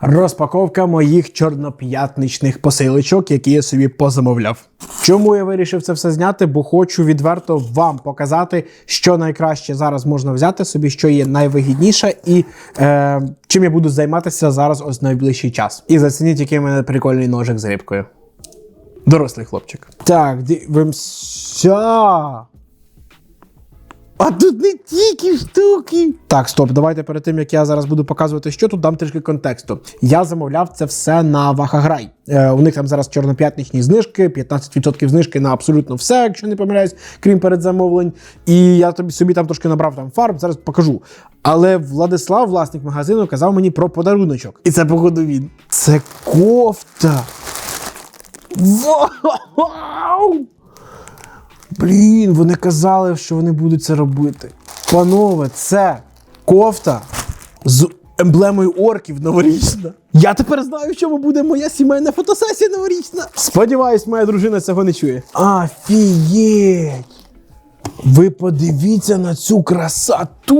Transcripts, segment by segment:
Розпаковка моїх чорноп'ятничних посилочок, які я собі позамовляв. Чому я вирішив це все зняти? Бо хочу відверто вам показати, що найкраще зараз можна взяти собі, що є найвигідніше, і е, чим я буду займатися зараз ось найближчий час. І зацініть, який в мене прикольний ножик з рибкою. Дорослий хлопчик. Так, дивимося. А тут не тільки штуки. Так, стоп, давайте перед тим як я зараз буду показувати, що тут дам трішки контексту. Я замовляв це все на Вахаграй. Е, у них там зараз чорноп'ятничні знижки, 15% знижки на абсолютно все, якщо не помиляюсь, крім передзамовлень. І я тобі собі там трошки набрав там фарб, зараз покажу. Але Владислав, власник магазину, казав мені про подаруночок. І це, походу, він. Це кофта. Вау! Блін, вони казали, що вони будуть це робити. Панове, це кофта з емблемою орків новорічна. Я тепер знаю, в чому буде моя сімейна фотосесія новорічна. Сподіваюсь, моя дружина цього не чує. Афієть! Ви подивіться на цю красоту!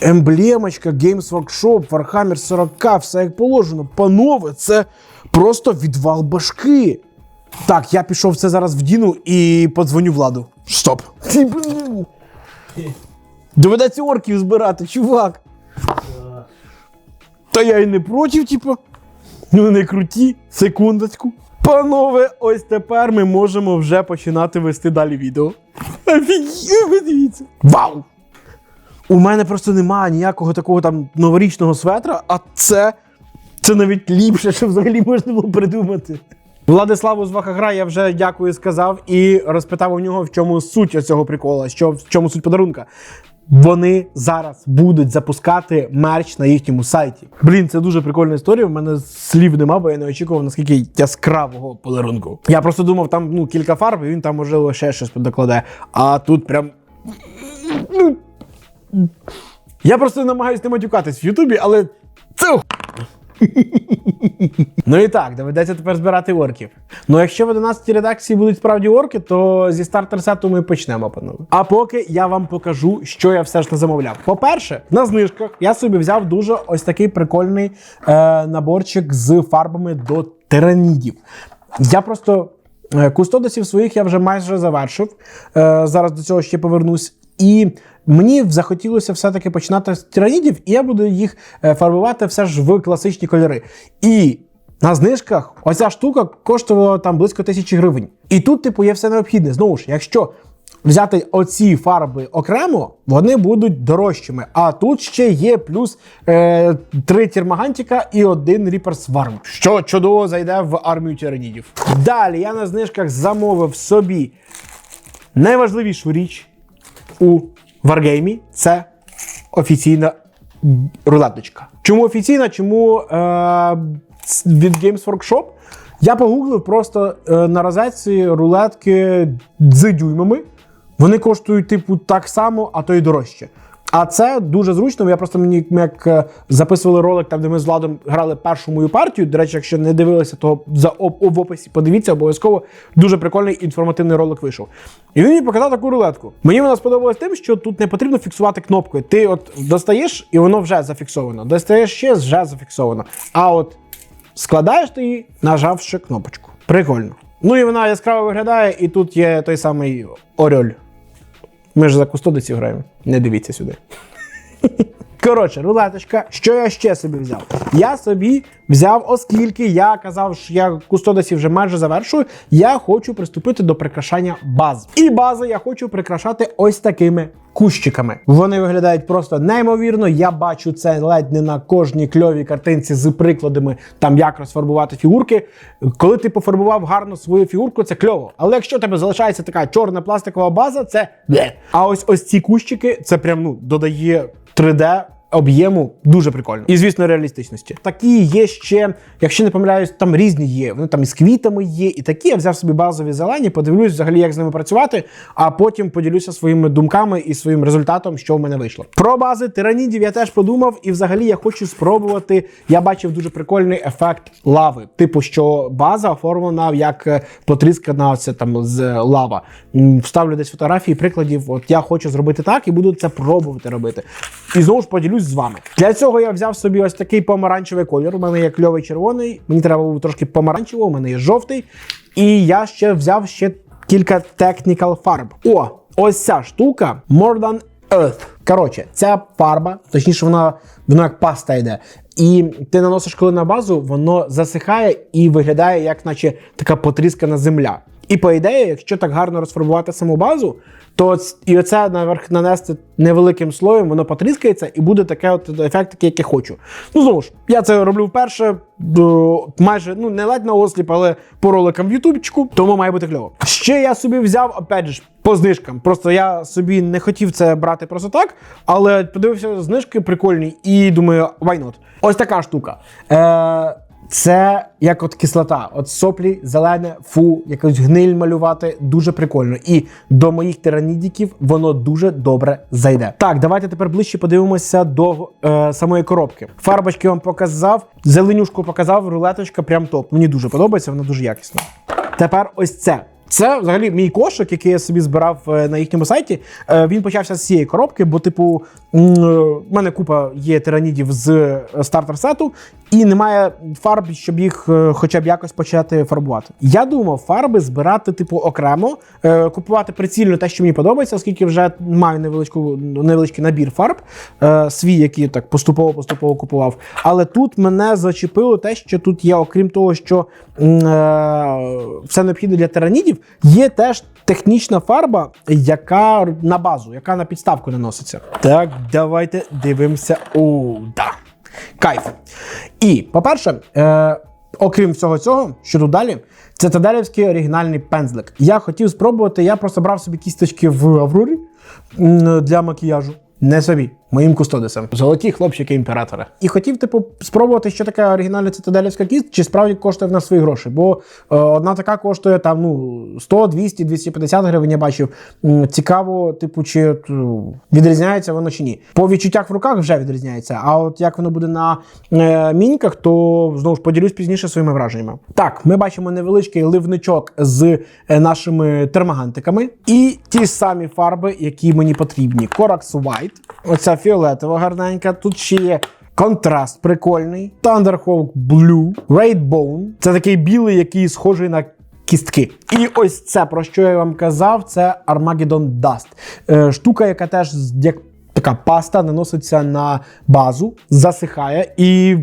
Емблемочка Games Workshop, Warhammer 40, все як положено. Панове, це просто відвал башки. Так, я пішов це зараз вдіну і подзвоню владу. Стоп. Ти, блін. Доведеться орків збирати, чувак. Та я й не проти, типу. Ну не круті. Секундочку. Панове, ось тепер ми можемо вже починати вести далі відео. Ви дивіться. Вау! У мене просто немає ніякого такого там новорічного светра, а це, це навіть ліпше, що взагалі можна було придумати. Владиславу з Вахагра я вже дякую сказав і розпитав у нього, в чому суть цього прикола, що в чому суть подарунка. Вони зараз будуть запускати мерч на їхньому сайті. Блін, це дуже прикольна історія. У мене слів нема, бо я не очікував наскільки яскравого подарунку. Я просто думав, там ну кілька фарб, і він там можливо ще щось докладе. А тут прям. Я просто намагаюся не матюкатись в Ютубі, але це Ну і так, доведеться тепер збирати орків. Ну якщо в 11 редакції будуть справді орки, то зі стартер сету ми почнемо, панове. А поки я вам покажу, що я все ж не замовляв. По-перше, на знижках я собі взяв дуже ось такий прикольний е, наборчик з фарбами до тиранідів. Я просто е, кустодосів своїх я вже майже завершив. Е, зараз до цього ще повернусь. І мені захотілося все-таки починати з тиранідів, і я буду їх е, фарбувати все ж в класичні кольори. І на знижках оця штука коштувала там близько тисячі гривень. І тут, типу, є все необхідне. Знову ж, якщо взяти оці фарби окремо, вони будуть дорожчими. А тут ще є плюс е, три тірмагантіка і один Reaper Swarm, що чудово зайде в армію тиранідів. Далі я на знижках замовив собі найважливішу річ у Wargame – це офіційна рулеточка. Чому офіційна? Чому е, від Games Workshop? Я погуглив просто е, на розетці рулетки з дюймами. Вони коштують, типу, так само, а то й дорожче. А це дуже зручно. Я просто мені як е, записували ролик, там де ми з Владом грали першу мою партію. До речі, якщо не дивилися, то за в описі подивіться обов'язково. Дуже прикольний інформативний ролик вийшов. І він мені показав таку рулетку. Мені вона сподобалась тим, що тут не потрібно фіксувати кнопкою. Ти от достаєш, і воно вже зафіксовано. Достаєш ще, вже зафіксовано. А от складаєш ти її, нажавши кнопочку. Прикольно. Ну і вона яскраво виглядає, і тут є той самий Орьоль. Ми ж за кустодиці граємо. Не дивіться сюди. Коротше, рулеточка, що я ще собі взяв? Я собі взяв, оскільки я казав, що я кустодосі вже майже завершую, я хочу приступити до прикрашання баз. І бази я хочу прикрашати ось такими кущиками. Вони виглядають просто неймовірно. Я бачу це ледь не на кожній кльовій картинці з прикладами, там як розфарбувати фігурки. Коли ти пофарбував гарно свою фігурку, це кльово. Але якщо у тебе залишається така чорна пластикова база, це. А ось ось ці кущики, це прям ну додає 3D об'єму дуже прикольно. І, звісно, реалістичності. Такі є ще, якщо не помиляюсь, там різні є. Вони там із квітами є, і такі. Я взяв собі базові зелені, подивлюсь взагалі, як з ними працювати, а потім поділюся своїми думками і своїм результатом, що в мене вийшло. Про бази тиранідів я теж подумав, і взагалі я хочу спробувати. Я бачив дуже прикольний ефект лави. Типу, що база оформлена як е, потріскана там з лава. М, Вставлю десь фотографії, прикладів. От я хочу зробити так і буду це пробувати робити. І знову ж поділюсь з вами. Для цього я взяв собі ось такий помаранчевий колір. У мене є кльовий червоний, мені треба було трошки помаранчевого, у мене є жовтий. І я ще взяв ще кілька technical фарб. О, ось ця штука More Than Earth. Коротше, ця фарба, точніше, вона, вона як паста йде. І ти наносиш коли на базу, воно засихає і виглядає, як наче така потріскана земля. І по ідеї, якщо так гарно розфарбувати саму базу, то і оце наверх нанести невеликим слоєм, воно потріскається і буде таке от ефект, такий, як я хочу. Ну знову ж, я це роблю вперше, майже ну не ледь на осліп, але по роликам в Ютубчику, тому має бути кльово. Ще я собі взяв, опять же, по знижкам. Просто я собі не хотів це брати просто так, але подивився знижки прикольні і думаю, why not? Ось така штука. Е, це як от кислота, от соплі, зелене, фу, якусь гниль малювати дуже прикольно. І до моїх тиранідіків воно дуже добре зайде. Так, давайте тепер ближче подивимося до е, самої коробки. Фарбочки вам показав, зеленюшку показав, рулеточка прям топ. Мені дуже подобається, вона дуже якісна. Тепер ось це. Це взагалі мій кошик, який я собі збирав е, на їхньому сайті. Е, Він почався з цієї коробки, бо, типу, е, в мене купа є тиранідів з стартер сету, і немає фарб, щоб їх хоча б якось почати фарбувати. Я думав, фарби збирати, типу, окремо, купувати прицільно те, що мені подобається, оскільки вже маю невеличку, невеличкий набір фарб, свій, який так поступово-поступово купував. Але тут мене зачепило те, що тут є, окрім того, що все необхідне для тиранідів, є теж технічна фарба, яка на базу, яка на підставку наноситься. Так, давайте дивимося. О, да. Кайф. І, по-перше, е, окрім всього цього, що тут далі, це Таделівський оригінальний пензлик. Я хотів спробувати, я просто брав собі кісточки в Аврорі для макіяжу. Не собі, моїм кустодисам. Золоті хлопчики імператора. І хотів, типу, спробувати, що таке оригінальна цитаделівська кіст, чи справді коштує вона свої гроші. Бо е, одна така коштує там ну 100, 200, 250 гривень. Я бачив. Цікаво, типу, чи е, відрізняється воно чи ні. По відчуттях в руках вже відрізняється. А от як воно буде на е, міньках, то знову ж поділюсь пізніше своїми враженнями. Так, ми бачимо невеличкий ливничок з е, нашими термагантиками і ті самі фарби, які мені потрібні. Corax White, оця фіолетова гарненька. Тут ще є. Контраст прикольний. Thunderhawk Blue, Raidbone. Це такий білий, який схожий на кістки. І ось це, про що я вам казав, це Armageddon Dust. Е, штука, яка теж як така паста наноситься на базу, засихає і.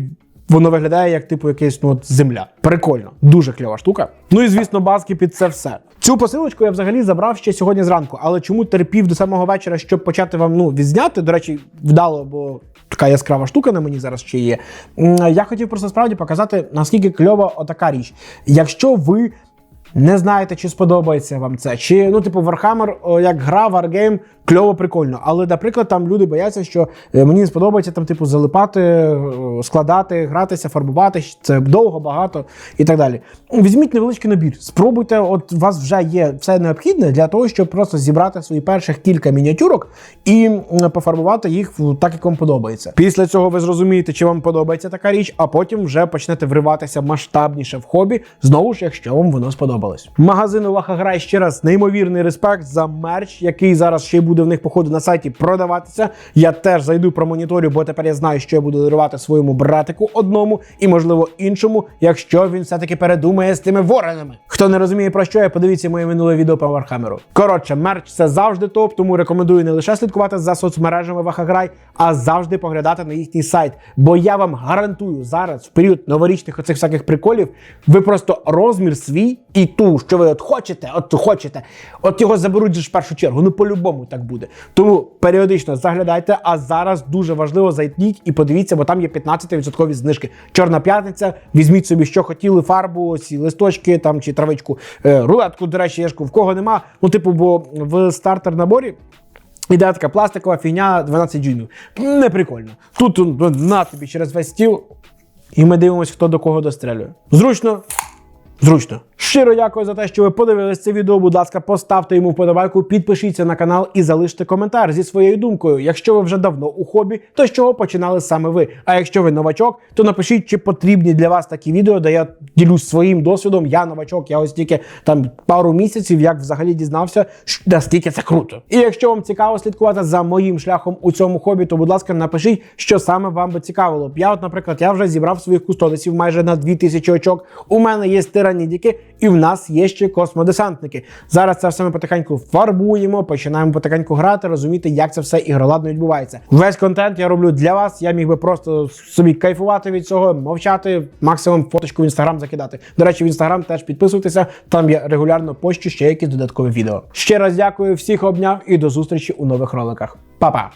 Воно виглядає як типу якесь ну, от земля. Прикольно, дуже кльова штука. Ну і звісно, баски під це все. Цю посилочку я взагалі забрав ще сьогодні зранку, але чому терпів до самого вечора, щоб почати вам ну відзняти? До речі, вдало, бо така яскрава штука на мені зараз ще є. Я хотів просто справді показати, наскільки кльова отака річ. Якщо ви не знаєте, чи сподобається вам це, чи ну, типу, Warhammer, як гра, Wargame, кльово, прикольно. Але, наприклад, там люди бояться, що е, мені не сподобається там, типу, залипати, е, складати, гратися, фарбувати. Це довго, багато і так далі. Візьміть невеличкий набір. Спробуйте, от у вас вже є все необхідне для того, щоб просто зібрати свої перших кілька мініатюрок і пофарбувати їх так, як вам подобається. Після цього ви зрозумієте, чи вам подобається така річ, а потім вже почнете вриватися масштабніше в хобі, знову ж, якщо вам воно сподобалось. Магазину Вахаграй ще раз неймовірний респект за мерч, який зараз ще й буде в них походу на сайті продаватися. Я теж зайду про моніторю, бо тепер я знаю, що я буду дарувати своєму братику одному і, можливо, іншому, якщо він все-таки передумає з тими воронами. Хто не розуміє про що я, подивіться моє минуле відео по Вархамеру. Коротше, мерч це завжди топ, тому рекомендую не лише слідкувати за соцмережами Вахаграй, а завжди поглядати на їхній сайт. Бо я вам гарантую зараз, в період новорічних оцих всяких приколів, ви просто розмір свій і ту, що ви от хочете, от хочете, от його заберуть в першу чергу. Ну по-любому так буде. Тому періодично заглядайте. А зараз дуже важливо зайдіть і подивіться, бо там є 15% знижки. Чорна п'ятниця. Візьміть собі, що хотіли, фарбу, ці листочки там чи травичку, е, рулетку. До речі, я ж кажу, в кого нема. Ну, типу, бо в стартер наборі. Іде така пластикова фігня 12 дюймів. Не прикольно. Тут ну, на тобі через весь стіл, і ми дивимося, хто до кого дострелює. Зручно. Зручно. Щиро дякую за те, що ви подивились це відео. Будь ласка, поставте йому вподобайку, підпишіться на канал і залиште коментар зі своєю думкою. Якщо ви вже давно у хобі, то з чого починали саме ви? А якщо ви новачок, то напишіть, чи потрібні для вас такі відео, де я ділюсь своїм досвідом. Я новачок, я ось тільки там пару місяців, як взагалі дізнався, наскільки це круто. І якщо вам цікаво слідкувати за моїм шляхом у цьому хобі, то будь ласка, напишіть, що саме вам би цікавило. Я, от, наприклад, я вже зібрав своїх кустодисів майже на 2000 очок. У мене є тиранідіки, і в нас є ще космодесантники. Зараз це все ми потихеньку фарбуємо, починаємо потихеньку грати, розуміти, як це все ігроладно відбувається. Весь контент я роблю для вас. Я міг би просто собі кайфувати від цього, мовчати, максимум фоточку в інстаграм закидати. До речі, в інстаграм теж підписуйтеся. Там я регулярно пощу ще якісь додаткові відео. Ще раз дякую, всіх обняв і до зустрічі у нових роликах. Па-па!